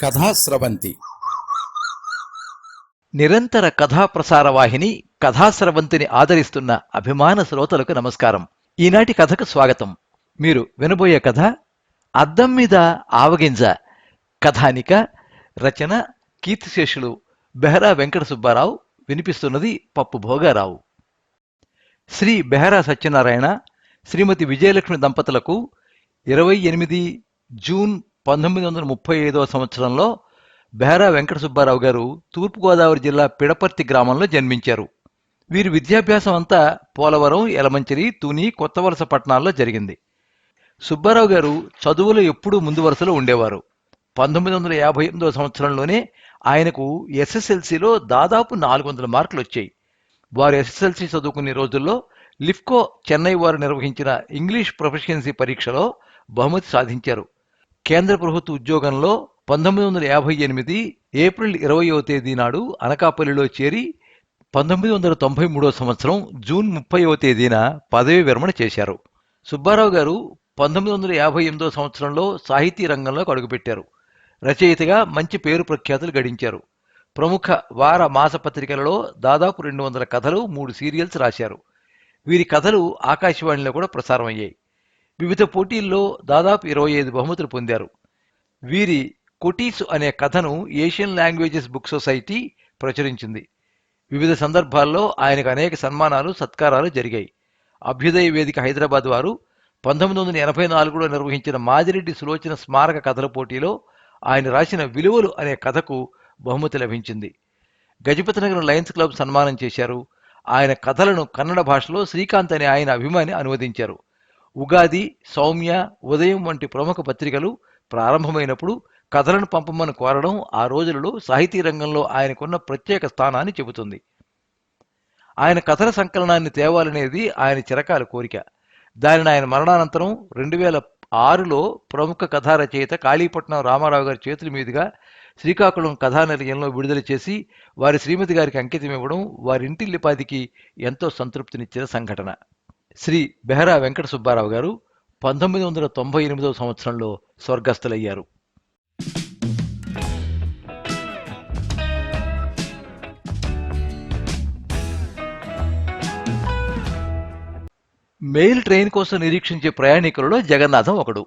కథాస్రవంతి నిరంతర కథా ప్రసార వాహిని కథాస్రవంతిని ఆదరిస్తున్న అభిమాన శ్రోతలకు నమస్కారం. ఈనాటి కథకు స్వాగతం. మీరు వినబోయే కథ అద్దం మీద ఆవగింజ కథానిక రచన కీర్తిశేషులు బెహరా వెంకట సుబ్బారావు వినిపిస్తున్నది పప్పు భోగారావు. శ్రీ బెహరా సత్యనారాయణ శ్రీమతి విజయలక్ష్మి దంపతులకు ఇరవై ఎనిమిది జూన్ పంతొమ్మిది వందల ముప్పై ఐదవ సంవత్సరంలో బేరా వెంకట సుబ్బారావు గారు తూర్పుగోదావరి జిల్లా పిడపర్తి గ్రామంలో జన్మించారు. వీరి విద్యాభ్యాసం అంతా పోలవరం ఎలమంచిరి తుని కొత్తవలస పట్టణాల్లో జరిగింది. సుబ్బారావు గారు చదువులో ఎప్పుడూ ముందు వరుసలో ఉండేవారు. పంతొమ్మిది వందల యాభై ఎనిమిదవ సంవత్సరంలోనే ఆయనకు ఎస్ఎస్ఎల్సిలో దాదాపు నాలుగు వందల మార్కులు వచ్చాయి. వారు ఎస్ఎస్ఎల్సి చదువుకునే రోజుల్లో లిఫ్కో చెన్నై వారు నిర్వహించిన ఇంగ్లీష్ ప్రొఫెషియన్సీ పరీక్షలో బహుమతి సాధించారు. కేంద్ర ప్రభుత్వ ఉద్యోగంలో పంతొమ్మిది వందల యాభై ఎనిమిది ఏప్రిల్ ఇరవయో తేదీ నాడు అనకాపల్లిలో చేరి పంతొమ్మిది వందల తొంభై మూడో సంవత్సరం జూన్ ముప్పైవ తేదీన పదవీ విరమణ చేశారు. సుబ్బారావు గారు పంతొమ్మిది వందల యాభై ఎనిమిదో సంవత్సరంలో సాహితీ రంగంలోకి అడుగుపెట్టారు. రచయితగా మంచి పేరు ప్రఖ్యాతులు గడించారు. ప్రముఖ వార మాసపత్రికలలో దాదాపు రెండు వందల కథలు మూడు సీరియల్స్ రాశారు. వీరి కథలు ఆకాశవాణిలో కూడా ప్రసారం అయ్యాయి వివిధ పోటీల్లో దాదాపు ఇరవై ఐదు బహుమతులు పొందారు. వీరి కొటీసు అనే కథను ఏషియన్ లాంగ్వేజెస్ బుక్ సొసైటీ ప్రచురించింది. వివిధ సందర్భాల్లో ఆయనకు అనేక సన్మానాలు సత్కారాలు జరిగాయి. అభ్యుదయ వేదిక హైదరాబాద్ వారు పంతొమ్మిది వందల ఎనభై నాలుగులో నిర్వహించిన మాదిరెడ్డి సులోచన స్మారక కథల పోటీలో ఆయన రాసిన విలువలు అనే కథకు బహుమతి లభించింది. గజపతినగరం లయన్స్ క్లబ్ సన్మానం చేశారు. ఆయన కథలను కన్నడ భాషలో శ్రీకాంత్ అనే ఆయన అభిమాని అనువదించారు. ఉగాది సౌమ్య ఉదయం వంటి ప్రముఖ పత్రికలు ప్రారంభమైనప్పుడు కథలను పంపమని కోరడం ఆ రోజులలో సాహితీ రంగంలో ఆయనకున్న ప్రత్యేక స్థానాన్ని చెబుతుంది. ఆయన కథల సంకలనాన్ని తేవాలనేది ఆయన చిరకాల కోరిక. దానిని ఆయన మరణానంతరం రెండు వేల ఆరులో ప్రముఖ కథా రచయిత కాళీపట్నం రామారావు గారి చేతుల మీదుగా శ్రీకాకుళం కథానిలయంలో విడుదల చేసి వారి శ్రీమతి గారికి అంకితం ఇవ్వడం వారింటి ఇంటిల్లిపాదికి ఎంతో సంతృప్తినిచ్చిన సంఘటన. శ్రీ బెహరా వెంకట సుబ్బారావు గారు పంతొమ్మిది వందల తొంభై ఎనిమిదవ సంవత్సరంలో స్వర్గస్థులయ్యారు. మెయిల్ ట్రైన్ కోసం నిరీక్షించే ప్రయాణికులలో జగన్నాథం ఒకడు.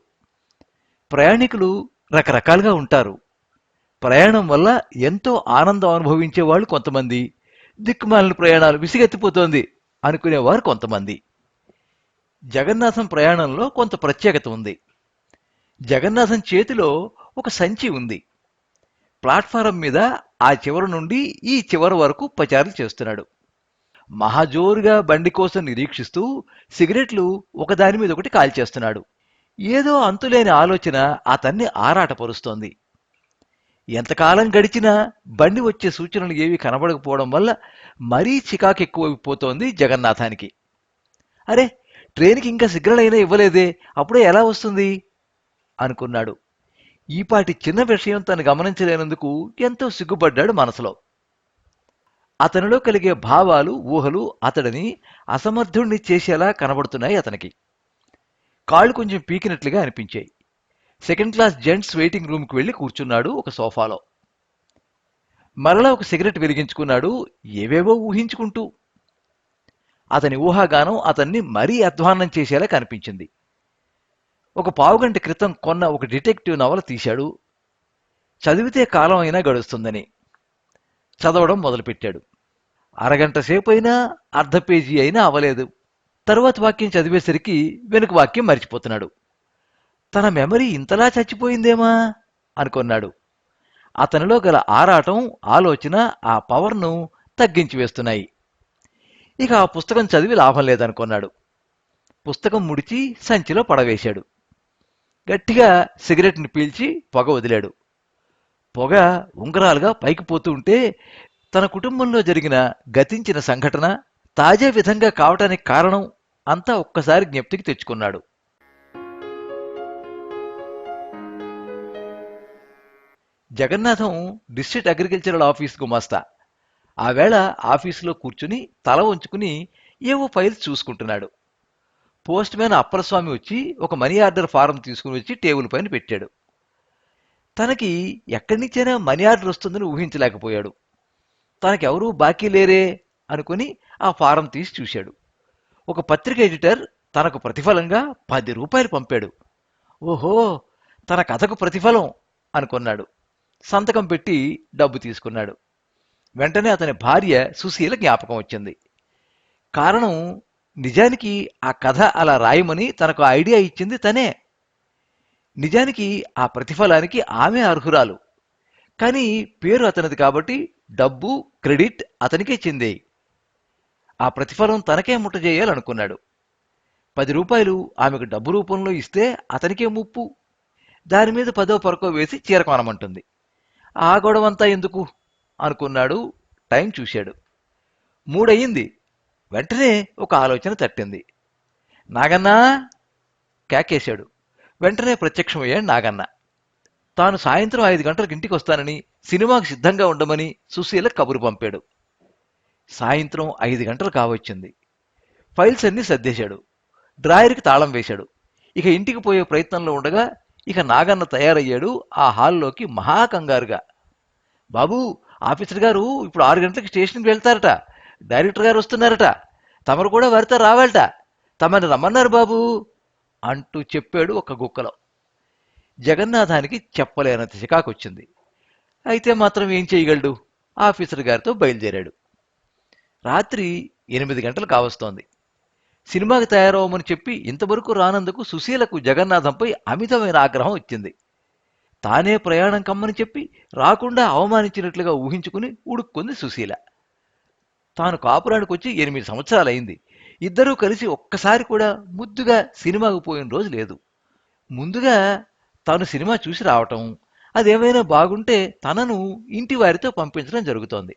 ప్రయాణికులు రకరకాలుగా ఉంటారు. ప్రయాణం వల్ల ఎంతో ఆనందం అనుభవించే వాళ్ళు కొంతమంది. దిక్కుమాలిన ప్రయాణాలు విసిగెత్తిపోతోంది అనుకునేవారు కొంతమంది. జగన్నాథం ప్రయాణంలో కొంత ప్రత్యేకత ఉంది. జగన్నాథం చేతిలో ఒక సంచి ఉంది. ప్లాట్ఫారం మీద ఆ చివరి నుండి ఈ చివరి వరకు పచారులు చేస్తున్నాడు. మహాజోరుగా బండి కోసం నిరీక్షిస్తూ సిగరెట్లు ఒకదాని మీద ఒకటి కాల్చేస్తున్నాడు. ఏదో అంతులేని ఆలోచన అతన్ని ఆరాటపరుస్తోంది. ఎంతకాలం గడిచినా బండి వచ్చే సూచనలు ఏవి కనబడకపోవడం వల్ల మరీ చికాకెక్కువైపోతోంది జగన్నాథానికి. అరే ట్రైన్కి ఇంకా సిగ్నల్ అయినా ఇవ్వలేదే అప్పుడే ఎలా వస్తుంది? అనుకున్నాడు. ఈపాటి చిన్న విషయం తను గమనించలేనందుకు ఎంతో సిగ్గుపడ్డాడు మనసులో. అతనిలో కలిగే భావాలు ఊహలు అతడిని అసమర్థుణ్ణి చేసేలా కనబడుతున్నాయి అతనికి. కాళ్ళు కొంచెం పీకినట్లుగా అనిపించాయి. సెకండ్ క్లాస్ జెంట్స్ వెయిటింగ్ రూమ్కి వెళ్ళి కూర్చున్నాడు ఒక సోఫాలో. మరలా ఒక సిగరెట్ వెలిగించుకున్నాడు ఏవేవో ఊహించుకుంటూ. అతని ఊహాగానం అతన్ని మరీ అధ్వాన్నం చేసేలా కనిపించింది. ఒక పావుగంట క్రితం కొన్న ఒక డిటెక్టివ్ నవల తీశాడు. చదివితే కాలం అయినా గడుస్తుందని. చదవడం మొదలుపెట్టాడు. అరగంట సేపు అయినా అర్ధ పేజీ అయినా అవ్వలేదు. తరువాత వాక్యం చదివేసరికి వెనుక వాక్యం మర్చిపోతున్నాడు. తన మెమరీ ఇంతలా చచ్చిపోయిందేమా? అనుకున్నాడు. అతనిలో గల ఆరాటం ఆలోచన ఆ పవర్ను తగ్గించి వేస్తున్నాయి. ఇక ఆ పుస్తకం చదివి లాభం లేదనుకున్నాడు. పుస్తకం ముడిచి సంచిలో పడవేశాడు. గట్టిగా సిగరెట్ని పీల్చి పొగ వదిలాడు. పొగ ఉంగరాలుగా పైకి పోతూ ఉంటే తన కుటుంబంలో జరిగిన గతించిన సంఘటన తాజా విధంగా కావటానికి కారణం అంతా ఒక్కసారి జ్ఞప్తికి తెచ్చుకున్నాడు. జగన్నాథం డిస్ట్రిక్ట్ అగ్రికల్చరల్ ఆఫీస్ గుమాస్తా ఆ వేళ ఆఫీసులో కూర్చుని తల వంచుకుని ఏవో ఫైల్స్ చూసుకుంటున్నాడు. పోస్ట్ మ్యాన్ అప్పలస్వామి వచ్చి ఒక మనీ ఆర్డర్ ఫారం తీసుకుని వచ్చి టేబుల్ పైన పెట్టాడు. తనకి ఎక్కడి నుంచైనా మనీ ఆర్డర్ వస్తుందని ఊహించలేకపోయాడు. తనకెవరూ బాకీ లేరే అనుకుని ఆ ఫారం తీసి చూశాడు. ఒక పత్రిక ఎడిటర్ తనకు ప్రతిఫలంగా పది రూపాయలు పంపాడు. ఓహో తన కథకు ప్రతిఫలం అనుకున్నాడు. సంతకం పెట్టి డబ్బు తీసుకున్నాడు. వెంటనే అతని భార్య సుశీల జ్ఞాపకం వచ్చింది. కారణం నిజానికి ఆ కథ అలా రాయమని తనకు ఐడియా ఇచ్చింది తనే. నిజానికి ఆ ప్రతిఫలానికి ఆమె అర్హురాలు. కానీ పేరు అతనిది కాబట్టి డబ్బు క్రెడిట్ అతనికే చెందే. ఆ ప్రతిఫలం తనకే ముట్టజేయాలనుకున్నాడు పది రూపాయలు ఆమెకు డబ్బు రూపంలో ఇస్తే అతనికే ముప్పు. దాని మీద పదో పరకో వేసి చీర కొనమంటుంది. ఆ గొడవంతా ఎందుకు? అనుకున్నాడు టైం చూశాడు. మూడయింది వెంటనే ఒక ఆలోచన తట్టింది. నాగన్నా కేకేశాడు. వెంటనే ప్రత్యక్షమయ్యాడు నాగన్న. తాను సాయంత్రం ఐదు గంటలకు ఇంటికి వస్తానని సినిమాకు సిద్ధంగా ఉండమని సుశీల కబురు పంపాడు. సాయంత్రం ఐదు గంటలు కావచ్చింది. ఫైల్స్ అన్నీ సర్దేశాడు. డ్రాయర్కి తాళం వేశాడు. ఇక ఇంటికి పోయే ప్రయత్నంలో ఉండగా ఇక నాగన్న తయారయ్యాడు ఆ హాల్లోకి మహాకంగారుగా బాబూ ఆఫీసర్ గారు ఇప్పుడు ఆరు గంటలకు స్టేషన్కి వెళ్తారట. డైరెక్టర్ గారు వస్తున్నారట. తమరు కూడా వారితో రావాలట. తమని రమ్మన్నారు బాబు అంటూ చెప్పాడు ఒక గుక్కలో. జగన్నాథానికి చెప్పలేనంత చికాకు వచ్చింది అయితే మాత్రం ఏం చేయగలడు? ఆఫీసర్ గారితో బయలుదేరాడు. రాత్రి ఎనిమిది గంటలు కావస్తోంది. సినిమాకి తయారవమని చెప్పి ఇంతవరకు రానందుకు సుశీలకు జగన్నాథంపై అమితమైన ఆగ్రహం వచ్చింది. తానే ప్రయాణం కమ్మని చెప్పి రాకుండా అవమానించినట్లుగా ఊహించుకుని ఉడుక్కుంది సుశీల. తాను కాపురానికి వచ్చి ఎనిమిది సంవత్సరాలైంది. ఇద్దరూ కలిసి ఒక్కసారి కూడా ముద్దుగా సినిమాకు పోయిన రోజు లేదు. ముందుగా తాను సినిమా చూసి రావటం అదేమైనా బాగుంటే తనను ఇంటి వారితో పంపించడం జరుగుతోంది.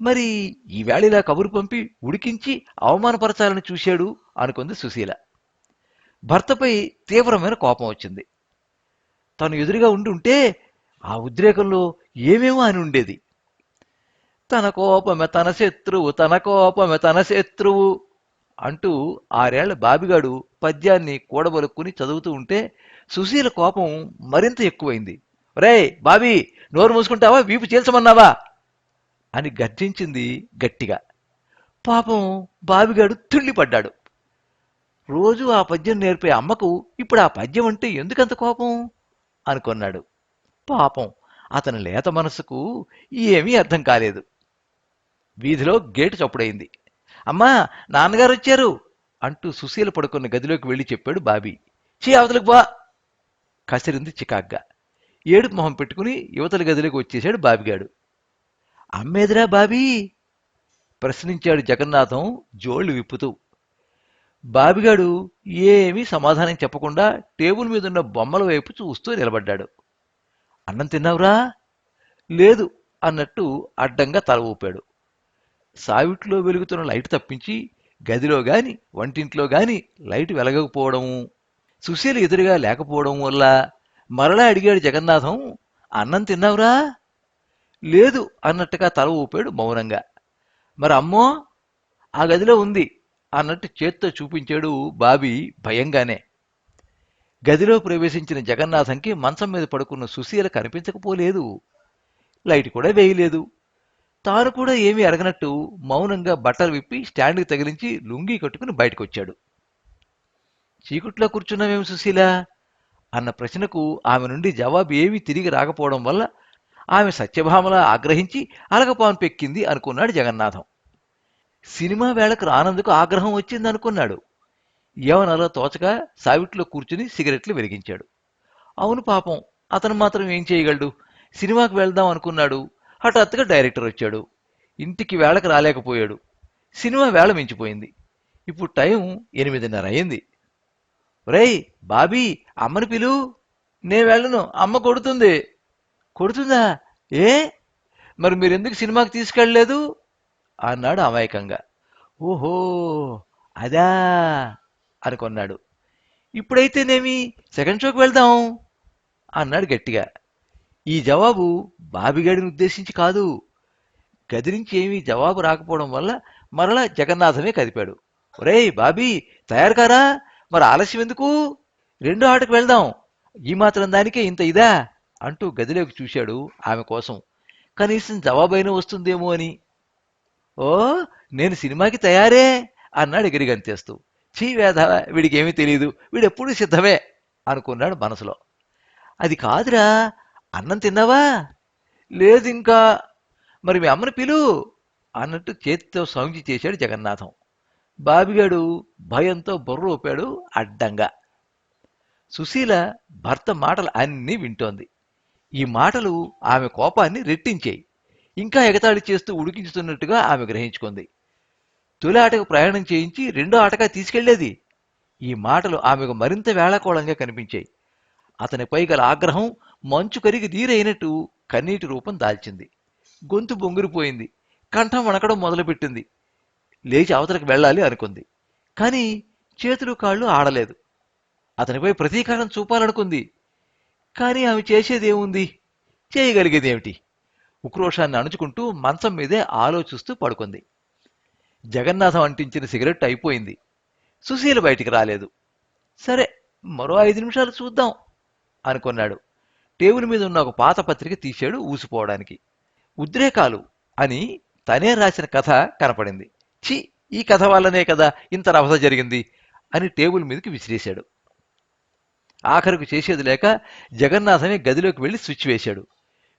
మరి ఈవేళ ఇలా కబురు పంపి ఉడికించి అవమానపరచాలని చూశాడు అనుకుంది సుశీల. భర్తపై తీవ్రమైన కోపం వచ్చింది. తను ఎదురుగా ఉండి ఉంటే ఆ ఉద్రేకంలో ఏమేమో అని ఉండేది. తన కోపమే తన శత్రువు తన కోపమే తన శత్రువు అంటూ ఆరేళ్ళ బాబిగాడు పద్యాన్ని కూడబలుక్కుని చదువుతూ ఉంటే సుశీల కోపం మరింత ఎక్కువైంది. రే బాబీ నోరు మూసుకుంటావా? వీపు చేల్చమన్నావా? అని గర్జించింది గట్టిగా. పాపం బాబిగాడు తుళ్ళిపడ్డాడు రోజు ఆ పద్యం నేర్పే అమ్మకు ఇప్పుడు ఆ పద్యం అంటే ఎందుకంత కోపం? అనుకున్నాడు. పాపం అతని లేత మనసుకు ఏమీ అర్థం కాలేదు. వీధిలో గేటు చప్పుడైంది అమ్మా నాన్నగారు వచ్చారు! అంటూ సుశీల పడుకున్న గదిలోకి వెళ్ళి చెప్పాడు బాబీ. చీ అవతలకు బా! కసిరింది చికాగ్గా. ఏడుపు మొహం పెట్టుకుని యువతల గదిలోకి వచ్చేశాడు బాబిగాడు. అమ్మేదిరా బాబీ! ప్రశ్నించాడు జగన్నాథం జోళ్ళు విప్పుతూ. బాబిగాడు ఏమీ సమాధానం చెప్పకుండా టేబుల్ మీదున్న బొమ్మల వైపు చూస్తూ నిలబడ్డాడు. అన్నం తిన్నావురా? లేదు అన్నట్టు అడ్డంగా తల ఊపాడు. సావిట్లో వెలుగుతున్న లైట్ తప్పించి గదిలో గాని వంటింట్లో గాని లైట్ వెలగకపోవడము సుశీల ఎదురుగా లేకపోవడం వల్ల మరలా అడిగాడు జగన్నాథం అన్నం తిన్నావురా? లేదు అన్నట్టుగా తల ఊపాడు మౌనంగా. మరి అమ్మో ఆ గదిలో ఉంది. అన్నట్టు చేత్తో చూపించాడు బాబీ భయంగానే. గదిలో ప్రవేశించిన జగన్నాథంకి మంచం మీద పడుకున్న సుశీల కనిపించకపోలేదు. లైట్ కూడా వేయలేదు. తాను కూడా ఏమీ అడగనట్టు మౌనంగా బట్టలు విప్పి స్టాండ్కి తగిలించి లుంగీ కట్టుకుని బయటకొచ్చాడు. చీకుట్లో కూర్చున్నామేమి సుశీల? అన్న ప్రశ్నకు ఆమె నుండి జవాబు ఏమీ తిరిగి రాకపోవడం వల్ల ఆమె సత్యభామలా ఆగ్రహించి అలగపాన్ పెక్కింది అనుకున్నాడు జగన్నాథం. సినిమా వేళకు రానందుకు ఆగ్రహం వచ్చింది అనుకున్నాడు ఏమనలో తోచక సావిట్లో కూర్చుని సిగరెట్లు వెలిగించాడు. అవును పాపం అతను మాత్రం ఏం చేయగలడు? సినిమాకి వెళ్దాం అనుకున్నాడు. హఠాత్తుగా డైరెక్టర్ వచ్చాడు. ఇంటికి వేళకు రాలేకపోయాడు. సినిమా వేళ మించిపోయింది. ఇప్పుడు టైం ఎనిమిదిన్నర అయింది. రేయ్ బాబీ అమ్మని పిలు. నే వెళ్ళను అమ్మ కొడుతుంది. కొడుతుందా? ఏ? మరి మీరెందుకు సినిమాకి తీసుకెళ్ళలేదు? అన్నాడు అమాయకంగా. ఓహో అదా అనుకున్నాడు. ఇప్పుడైతేనేమి? సెకండ్ షోకి వెళ్దాం అన్నాడు గట్టిగా. ఈ జవాబు బాబిగాడిని ఉద్దేశించి కాదు. గది నుంచి ఏమీ జవాబు రాకపోవడం వల్ల మరలా జగన్నాథమే కదిపాడు. ఒరేయ్ బాబీ తయారు కారా? మరి ఆలస్యం ఎందుకు? రెండో ఆటకు వెళ్దాం. ఈ మాత్రం దానికే ఇంత ఇదా? అంటూ గదిలోకి చూశాడు ఆమె కోసం. కనీసం జవాబైనా వస్తుందేమో అని. ఓ నేను సినిమాకి తయారే అన్నాడు ఎగిరిగంతేస్తూ. చీ వేధ వీడికి ఏమీ తెలియదు వీడెప్పుడు సిద్ధమే అనుకున్నాడు మనసులో. అది కాదురా అన్నం తిన్నావా? లేదు ఇంకా మరి మీ అమ్మని పిలు అన్నట్టు చేతితో సౌంచి చేశాడు జగన్నాథం. బాబిగాడు భయంతో బొర్ర ఊపాడు అడ్డంగా. సుశీల భర్త మాటలు అన్నీ వింటోంది. ఈ మాటలు ఆమె కోపాన్ని రెట్టించాయి. ఇంకా ఎగతాళి చేస్తూ ఉడికించుతున్నట్టుగా ఆమె గ్రహించుకుంది. తొలి ఆటకు ప్రయాణం చేయించి రెండో ఆటగా తీసుకెళ్ళేది. ఈ మాటలు ఆమెకు మరింత వేళాకోళంగా కనిపించాయి. అతనిపై గల ఆగ్రహం మంచు కరిగి దీరైనట్టు కన్నీటి రూపం దాల్చింది. గొంతు బొంగిరిపోయింది. కంఠం వణకడం మొదలుపెట్టింది. లేచి అవతలకు వెళ్ళాలి అనుకుంది. కానీ చేతులు కాళ్ళు ఆడలేదు. అతనిపై ప్రతీకారం చూపాలనుకుంది. కానీ ఆమె చేసేదేముంది? చేయగలిగేదేమిటి? ఉక్రోషాన్ని అణుచుకుంటూ మంచం మీదే ఆలోచిస్తూ పడుకుంది. జగన్నాథం అంటించిన సిగరెట్ అయిపోయింది. సుశీల బయటికి రాలేదు. సరే మరో ఐదు నిమిషాలు చూద్దాం అనుకున్నాడు. టేబుల్ మీద ఉన్న ఒక పాత పత్రిక తీశాడు ఊసిపోవడానికి. ఉద్రేకాలు అని తనే రాసిన కథ కనపడింది. ఛీ ఈ కథ వల్లనే కదా ఇంత రభస జరిగింది అని టేబుల్ మీదకి విసిరేశాడు. ఆఖరుకు చేసేది లేక జగన్నాథమే గదిలోకి వెళ్ళి స్విచ్ వేశాడు.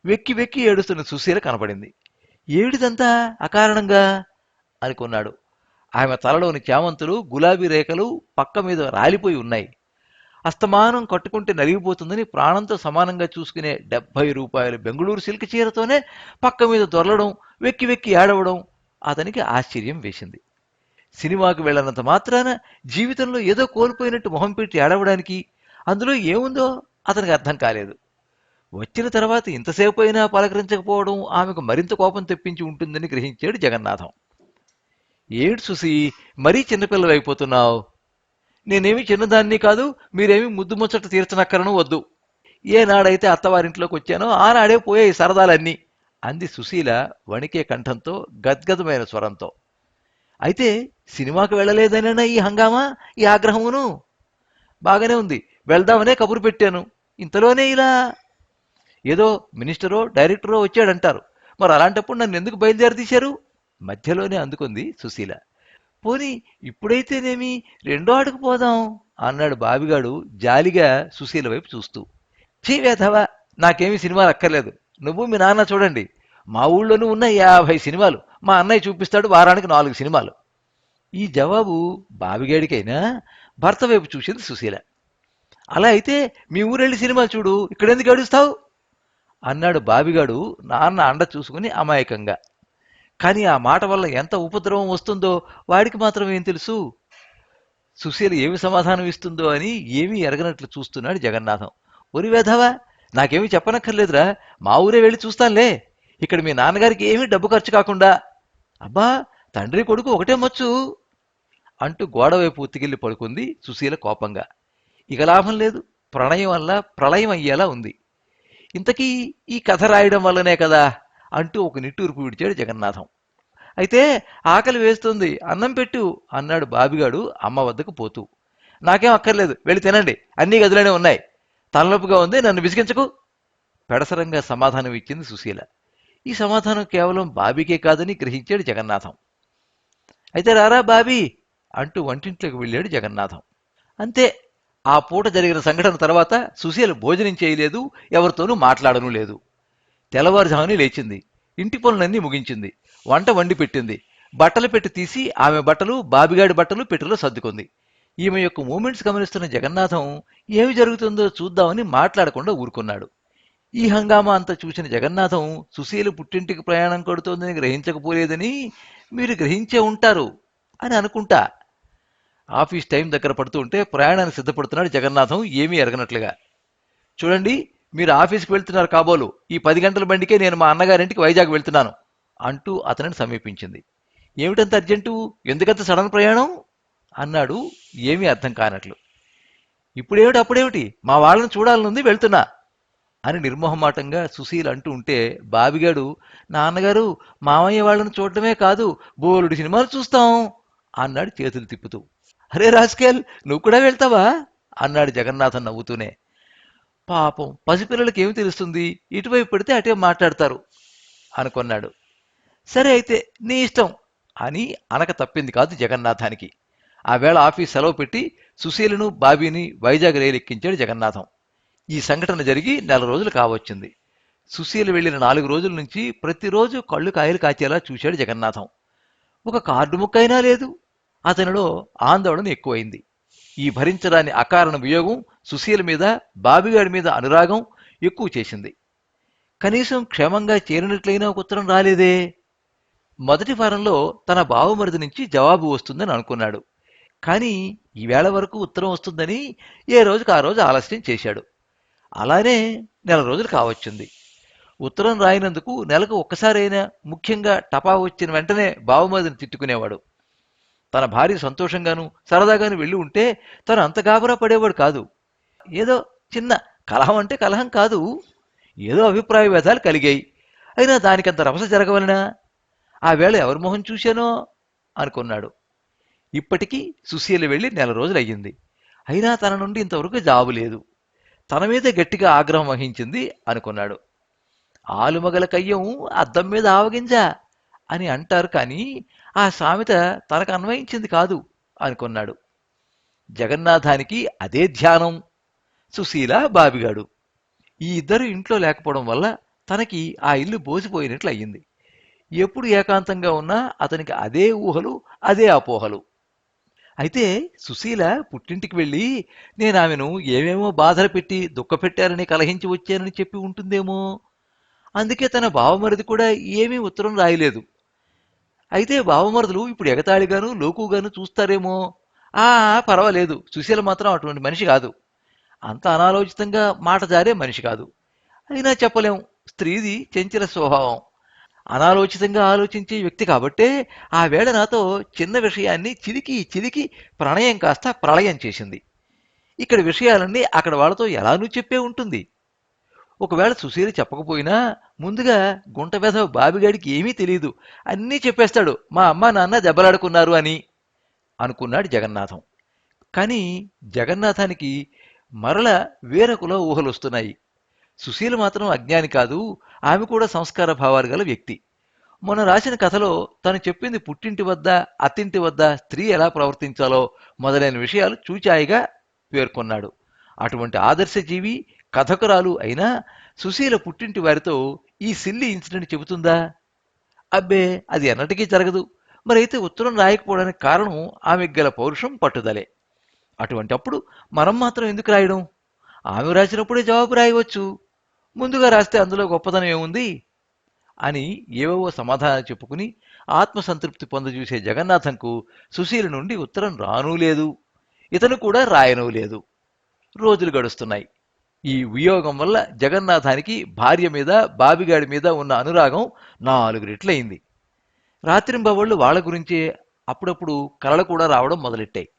వెక్కి వెక్కి ఏడుస్తున్న సుశీల కనపడింది. ఏడిదంతా అకారణంగా? అనుకున్నాడు ఆమె తలలోని చామంతులు గులాబీ రేఖలు పక్క మీద రాలిపోయి ఉన్నాయి. అస్తమానం కట్టుకుంటే నలిగిపోతుందని ప్రాణంతో సమానంగా చూసుకునే డెబ్బై రూపాయల బెంగళూరు సిల్క్ చీరతోనే పక్క మీద దొరలడం వెక్కి వెక్కి ఏడవడం అతనికి ఆశ్చర్యం వేసింది. సినిమాకు వెళ్ళనంత మాత్రాన జీవితంలో ఏదో కోల్పోయినట్టు మొహం పెట్టి ఏడవడానికి అందులో ఏముందో అతనికి అర్థం కాలేదు. వచ్చిన తర్వాత ఇంతసేపు అయినా పలకరించకపోవడం ఆమెకు మరింత కోపం తెప్పించి ఉంటుందని గ్రహించాడు జగన్నాథం. ఏడు చూసి మరీ చిన్నపిల్లలైపోతున్నావు నేనేమి చిన్నదాన్ని కాదు మీరేమి ముద్దు ముచ్చట తీర్చనక్కరను వద్దు. ఏనాడైతే అత్తవారింట్లోకి వచ్చానో ఆనాడే పోయాయి సరదాలన్నీ అంది సుశీల వణికే కంఠంతో గద్గదమైన స్వరంతో. అయితే సినిమాకు వెళ్ళలేదనేనా ఈ హంగామా ఈ ఆగ్రహమును? బాగానే ఉంది వెళ్దామనే కబురు పెట్టాను. ఇంతలోనే ఇలా ఏదో మినిస్టరో డైరెక్టరో వచ్చాడంటారు. మరి అలాంటప్పుడు నన్ను ఎందుకు బయలుదేరి తీశారు మధ్యలోనే అందుకుంది సుశీల. పోనీ ఇప్పుడైతేనేమి రెండో ఆటకు పోదాం? అన్నాడు బావిగాడు జాలిగా సుశీల వైపు చూస్తూ. చీ వేధవా నాకేమీ సినిమాలు అక్కర్లేదు. నువ్వు మీ నాన్న చూడండి. మా ఊళ్ళోనూ ఉన్న యాభై సినిమాలు. మా అన్నయ్య చూపిస్తాడు వారానికి నాలుగు సినిమాలు. ఈ జవాబు బావిగాడికైనా? భర్త వైపు చూసింది సుశీల. అలా అయితే మీ ఊరెళ్ళి సినిమా చూడు. ఇక్కడెందుకు ఏడుస్తావు? అన్నాడు బావిగాడు నాన్న అండ చూసుకుని అమాయకంగా. కానీ ఆ మాట వల్ల ఎంత ఉపద్రవం వస్తుందో వాడికి మాత్రం ఏం తెలుసు? సుశీల ఏమి సమాధానం ఇస్తుందో అని ఏమీ ఎరగనట్లు చూస్తున్నాడు జగన్నాథం. ఒరి వేధవా నాకేమీ చెప్పనక్కర్లేదురా మా ఊరే వెళ్ళి చూస్తానులే. ఇక్కడ మీ నాన్నగారికి ఏమీ డబ్బు ఖర్చు కాకుండా. అబ్బా తండ్రి కొడుకు ఒకటే మచ్చు. అంటూ గోడవైపు ఉత్తికెళ్ళి పడుకుంది సుశీల కోపంగా. ఇక లాభం లేదు ప్రణయం వల్ల ప్రళయం అయ్యేలా ఉంది. ఇంతకీ ఈ కథ రాయడం వల్లనే కదా అంటూ ఒక నిట్టూర్పు విడిచాడు జగన్నాథం. అయితే ఆకలి వేస్తుంది అన్నం పెట్టు అన్నాడు బాబిగాడు అమ్మ వద్దకు పోతూ. నాకేం అక్కర్లేదు వెళ్ళి తినండి అన్ని గదిలోనే ఉన్నాయి. తలనొప్పిగా ఉంది నన్ను విసిగించకు. పెడసరంగా సమాధానం ఇచ్చింది సుశీల. ఈ సమాధానం కేవలం బాబీకే కాదని గ్రహించాడు జగన్నాథం. అయితే రారా బాబీ అంటూ వంటింట్లోకి వెళ్ళాడు జగన్నాథం. అంతే ఆ పూట జరిగిన సంఘటన తర్వాత సుశీల భోజనం చేయలేదు ఎవరితోనూ మాట్లాడను లేదు. తెల్లవారుజాముని లేచింది. ఇంటి పనులన్నీ ముగించింది. వంట వండి పెట్టింది. బట్టలు పెట్టి తీసి ఆమె బట్టలు బాబిగాడి బట్టలు పెట్టెలో సర్దుకుంది. ఈమె యొక్క మూమెంట్స్ గమనిస్తున్న జగన్నాథం ఏమి జరుగుతుందో చూద్దామని మాట్లాడకుండా ఊరుకున్నాడు. ఈ హంగామా అంతా చూసిన జగన్నాథం సుశీల పుట్టింటికి ప్రయాణం కడుతోందని గ్రహించకపోలేదని మీరు గ్రహించే ఉంటారు అని అనుకుంటా ఆఫీస్ టైం దగ్గర పడుతూ ఉంటే ప్రయాణానికి సిద్ధపడుతున్నాడు జగన్నాథం ఏమీ ఎరగనట్లుగా. చూడండి మీరు ఆఫీస్కి వెళ్తున్నారు కాబోలు. ఈ పది గంటల బండికే నేను మా అన్నగారింటికి వైజాగ్ వెళ్తున్నాను అంటూ అతనిని సమీపించింది. ఏమిటంత అర్జెంటు? ఎందుకంత సడన్ ప్రయాణం? అన్నాడు ఏమీ అర్థం కానట్లు. ఇప్పుడేమిటి అప్పుడేమిటి? మా వాళ్ళని చూడాలనుంది వెళ్తున్నా అని నిర్మోహమాటంగా సుశీల్ అంటూ ఉంటే బాబిగాడు నాన్నగారు మామయ్య వాళ్ళని చూడటమే కాదు బోలుడు సినిమాలు చూస్తాం అన్నాడు చేతులు తిప్పుతూ. అరే రాజకేల్ నువ్వు కూడా వెళ్తావా? అన్నాడు జగన్నాథన్ నవ్వుతూనే. పాపం పసిపిల్లలకి ఏమి తెలుస్తుంది? ఇటువైపు పెడితే అటే మాట్లాడతారు అనుకున్నాడు. సరే అయితే నీ ఇష్టం అని అనక తప్పింది కాదు జగన్నాథానికి. ఆవేళ ఆఫీస్ సెలవు పెట్టి సుశీలను బాబీని వైజాగ్ రైలు ఎక్కించాడు జగన్నాథం. ఈ సంఘటన జరిగి నెల రోజులు కావచ్చింది. సుశీల వెళ్ళిన నాలుగు రోజుల నుంచి ప్రతిరోజు కళ్ళు కాయలు కాచేలా చూశాడు జగన్నాథం. ఒక కార్డు ముక్కైనా లేదు అతనిలో ఆందోళన ఎక్కువైంది. ఈ భరించరాని అకారణ వియోగం సుశీల మీద బాబిగాడి మీద అనురాగం ఎక్కువ చేసింది. కనీసం క్షేమంగా చేరినట్లయినా ఒక ఉత్తరం రాలేదే. మొదటి వారంలో తన బావమరిది నుంచి జవాబు వస్తుందని అనుకున్నాడు. కానీ ఈవేళ వరకు ఉత్తరం వస్తుందని ఏ రోజుకు ఆ రోజు ఆలస్యం చేశాడు. అలానే నెల రోజులు కావచ్చింది. ఉత్తరం రాయినందుకు నెలకు ఒక్కసారైనా ముఖ్యంగా టపా వచ్చిన వెంటనే బావమరిదిని తిట్టుకునేవాడు. తన భార్య సంతోషంగాను సరదాగాను వెళ్ళి ఉంటే తను అంత గాబరా పడేవాడు కాదు. ఏదో చిన్న కలహం అంటే కలహం కాదు. ఏదో అభిప్రాయ భేదాలు కలిగాయి. అయినా దానికంత రభస జరగవలనా? ఆ వేళ ఎవరి మొహం చూశానో? అనుకున్నాడు. ఇప్పటికీ సుశీల వెళ్ళి నెల రోజులు అయ్యింది అయినా తన నుండి ఇంతవరకు జాబు లేదు. తన మీద గట్టిగా ఆగ్రహం వహించింది అనుకున్నాడు. ఆలుమగల కయ్యం అద్దం మీద ఆవగింజ. అని అంటారు కానీ ఆ సామెత తనకు అన్వయించింది కాదు అనుకున్నాడు. జగన్నాథానికి అదే ధ్యానం సుశీల బాబిగాడు. ఈ ఇద్దరు ఇంట్లో లేకపోవడం వల్ల తనకి ఆ ఇల్లు బోసిపోయినట్లు అయ్యింది. ఎప్పుడు ఏకాంతంగా ఉన్నా అతనికి అదే ఊహలు అదే అపోహలు. అయితే సుశీల పుట్టింటికి వెళ్ళి నేను ఆమెను ఏమేమో బాధలు పెట్టి దుఃఖపెట్టారని కలహించి వచ్చానని చెప్పి ఉంటుందేమో. అందుకే తన బావమరిది కూడా ఏమీ ఉత్తరం రాయలేదు. అయితే బావమరుదులు ఇప్పుడు ఎగతాళిగాను లోకుగాను చూస్తారేమో. ఆ పర్వాలేదు. సుశీల మాత్రం అటువంటి మనిషి కాదు. అంత అనాలోచితంగా మాట జారే మనిషి కాదు. అయినా చెప్పలేం. స్త్రీది చెంచల స్వభావం. అనాలోచితంగా ఆలోచించే వ్యక్తి కాబట్టే ఆ వేళ నాతో చిన్న విషయాన్ని చిలికి చిలికి ప్రణయం కాస్త ప్రళయం చేసింది. ఇక్కడ విషయాలన్నీ అక్కడ వాళ్ళతో ఎలానూ చెప్పే ఉంటుంది. ఒకవేళ సుశీల చెప్పకపోయినా ముందుగా గుంట వెధవ బాబిగాడికి ఏమీ తెలియదు అన్నీ చెప్పేస్తాడు. మా అమ్మ నాన్న దెబ్బలాడుకున్నారు అని అనుకున్నాడు జగన్నాథం. కానీ జగన్నాథానికి మరల వేరకులో ఊహలు వస్తున్నాయి సుశీల మాత్రం అజ్ఞాని కాదు. ఆమె కూడా సంస్కార భావాలు గల వ్యక్తి. మొన్న రాసిన కథలో తను చెప్పింది పుట్టింటి వద్ద అత్తింటి వద్ద స్త్రీ ఎలా ప్రవర్తించాలో మొదలైన విషయాలు చూచాయిగా పేర్కొన్నాడు. అటువంటి ఆదర్శజీవి కథకురాలు అయినా సుశీల పుట్టింటి వారితో ఈ సిల్లి ఇన్సిడెంట్ చెబుతుందా? అబ్బే అది ఎన్నటికీ జరగదు. మరైతే ఉత్తరం రాయకపోవడానికి కారణం ఆమెకు గల పౌరుషం పట్టుదలే. అటువంటప్పుడు మనం మాత్రం ఎందుకు రాయడం? ఆమె రాసినప్పుడే జవాబు రాయవచ్చు. ముందుగా రాస్తే అందులో గొప్పదనం ఏముంది? అని ఏవేవో సమాధానాలు చెప్పుకుని ఆత్మసంతృప్తి పొందజూసే జగన్నాథంకు సుశీల నుండి ఉత్తరం రానూ లేదు. ఇతను కూడా రాయనూ లేదు. రోజులు గడుస్తున్నాయి. ఈ వియోగం వల్ల జగన్నాథానికి భార్య మీద బాబిగాడి మీద ఉన్న అనురాగం నాలుగు రెట్లయింది. రాత్రింబవళ్ళు వాళ్ళ గురించే అప్పుడప్పుడు కలలు కూడా రావడం మొదలెట్టాయి.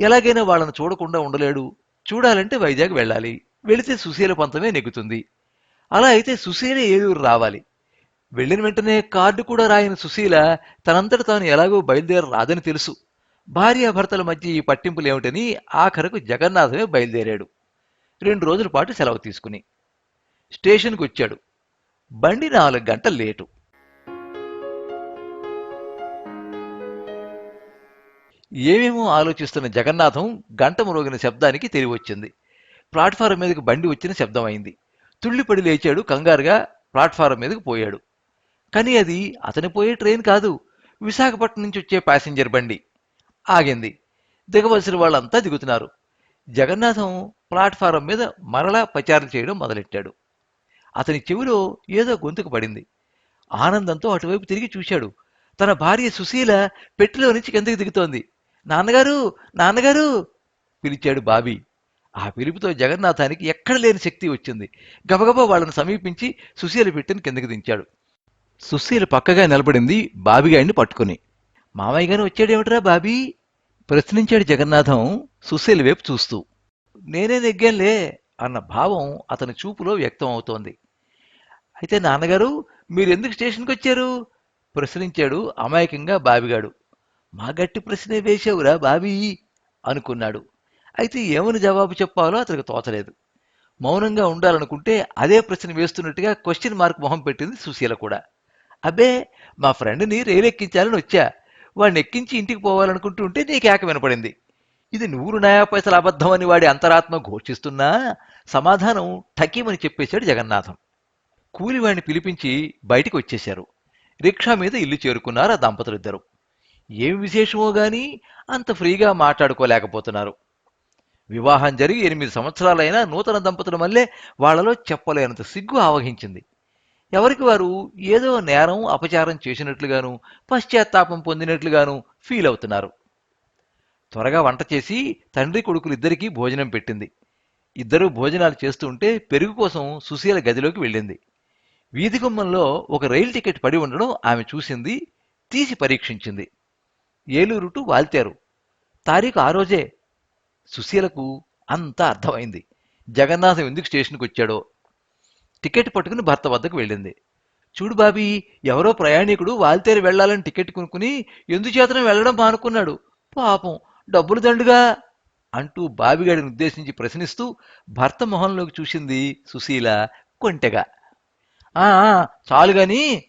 ఎలాగైనా వాళ్ళని చూడకుండా ఉండలేడు. చూడాలంటే వైజాగ్ వెళ్ళాలి. వెళితే సుశీల పంతమే నెగ్గుతుంది. అలా అయితే సుశీల ఏలూరు రావాలి. వెళ్ళిన వెంటనే కార్డు కూడా రాయని సుశీల తనంతట తాను ఎలాగో బయలుదేర రాదని తెలుసు. భార్యాభర్తల మధ్య ఈ పట్టింపులేమిటని ఆఖరకు జగన్నాథమే బయలుదేరాడు. రెండు రోజుల పాటు సెలవు తీసుకుని స్టేషన్కు వచ్చాడు. బండి నాలుగు గంటలు లేటు. ఏమేమో ఆలోచిస్తున్న జగన్నాథం గంట మురోగిన శబ్దానికి తెలివచ్చింది ప్లాట్ఫారం మీదకి బండి వచ్చిన శబ్దం అయింది. తుళ్ళిపడి లేచాడు కంగారుగా ప్లాట్ఫారం మీదకు పోయాడు. కానీ అది అతని పోయే ట్రైన్ కాదు విశాఖపట్నం నుంచి వచ్చే ప్యాసింజర్ బండి. ఆగింది. దిగవలసిన వాళ్ళంతా దిగుతున్నారు. జగన్నాథం ప్లాట్ఫారం మీద మరలా ప్రచారం చేయడం మొదలెట్టాడు. అతని చెవిలో ఏదో గొంతుకు పడింది. ఆనందంతో అటువైపు తిరిగి చూశాడు. తన భార్య సుశీల పెట్టెలో నుంచి కిందకి దిగుతోంది. నాన్నగారు! నాన్నగారు! పిలిచాడు బాబీ. ఆ పిలుపుతో జగన్నాథానికి ఎక్కడ లేని శక్తి వచ్చింది. గబగబా వాళ్ళని సమీపించి సుశీల పెట్టెని కిందకి దించాడు. సుశీల పక్కగా నిలబడింది బాబిగాడిని పట్టుకుని. మామయ్య గారు వచ్చాడేమిట్రా బాబీ? ప్రశ్నించాడు జగన్నాథం. సుశీల వైపు చూస్తూ నేనే నెగ్గానులే అన్న భావం అతని చూపులో వ్యక్తం అవుతోంది. అయితే నాన్నగారు మీరెందుకు స్టేషన్కి వచ్చారు? ప్రశ్నించాడు అమాయకంగా బాబిగాడు మా గట్టి ప్రశ్నే వేశావురా బాబీ అనుకున్నాడు. అయితే ఏమని జవాబు చెప్పాలో అతనికి తోచలేదు. మౌనంగా ఉండాలనుకుంటే అదే ప్రశ్న వేస్తున్నట్టుగా క్వశ్చన్ మార్క్ మొహం పెట్టింది సుశీల కూడా. అబ్బే మా ఫ్రెండ్ని రైలు ఎక్కించాలని వచ్చా. వాడిని ఎక్కించి ఇంటికి పోవాలనుకుంటుంటే నీకు ఏక వినపడింది. ఇది నూరు నయా పైసల అబద్ధం అని వాడి అంతరాత్మ ఘోషిస్తున్నా సమాధానం ఠకీమని చెప్పేశాడు జగన్నాథం. కూలివాడిని పిలిపించి బయటికి వచ్చేశారు. రిక్షా మీద ఇల్లు చేరుకున్నారు ఆ దంపతులిద్దరూ. ఏం విశేషమో గాని అంత ఫ్రీగా మాట్లాడుకోలేకపోతున్నారు. వివాహం జరిగి ఎనిమిది సంవత్సరాలైనా నూతన దంపతుల వల్లే వాళ్ళలో చెప్పలేనంత సిగ్గు ఆవహించింది. ఎవరికి వారు ఏదో నేరం అపచారం చేసినట్లుగాను పశ్చాత్తాపం పొందినట్లుగాను ఫీల్ అవుతున్నారు. త్వరగా వంట చేసి తండ్రి కొడుకులు ఇద్దరికీ భోజనం పెట్టింది. ఇద్దరూ భోజనాలు చేస్తూ ఉంటే పెరుగు కోసం సుశీల గదిలోకి వెళ్ళింది. వీధి గుమ్మంలో ఒక రైలు టికెట్ పడి ఉండడం ఆమె చూసింది తీసి పరీక్షించింది. ఏలూరు టు వాల్తేరు. తారీఖు ఆ రోజే సుశీలకు అంతా అర్థమైంది. జగన్నాథం ఎందుకు స్టేషన్కి వచ్చాడో. టికెట్ పట్టుకుని భర్త వద్దకు వెళ్ళింది. చూడు బాబీ ఎవరో ప్రయాణికుడు వాల్తేరు వెళ్ళాలని టికెట్ కొనుక్కుని ఎందుచేతనం వెళ్ళడం మానుకున్నాడు. పాపం డబ్బులు దండుగా అంటూ బాబిగాడిని ఉద్దేశించి ప్రశ్నిస్తూ భర్త మొహంలోకి చూసింది సుశీల కొంటెగా. ఆ ఆ, చాలుగాని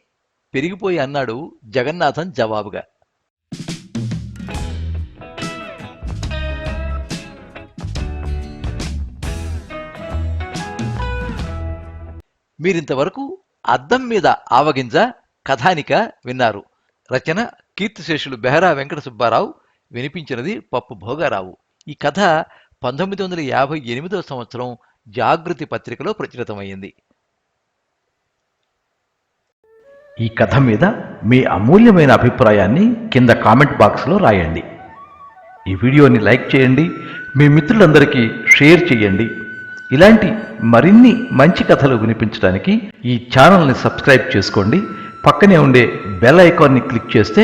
పెరిగిపోయి అన్నాడు జగన్నాథన్ జవాబుగా. మీరింతవరకు అద్దం మీద ఆవగింజ కథానిక విన్నారు. రచన కీర్తిశేషులు బెహరా వెంకట సుబ్బారావు వినిపించినది పప్పు భోగారావు. ఈ కథ పంతొమ్మిది వందల యాభై ఎనిమిదో సంవత్సరం జాగృతి పత్రికలో ప్రచురితమైంది ఈ కథ మీద మీ అమూల్యమైన అభిప్రాయాన్ని కింద కామెంట్ బాక్స్లో రాయండి. ఈ వీడియోని లైక్ చేయండి మీ మిత్రులందరికీ షేర్ చేయండి. ఇలాంటి మరిన్ని మంచి కథలు వినిపించడానికి ఈ ఛానల్ని సబ్స్క్రైబ్ చేసుకోండి. పక్కనే ఉండే బెల్ ఐకాన్ని క్లిక్ చేస్తే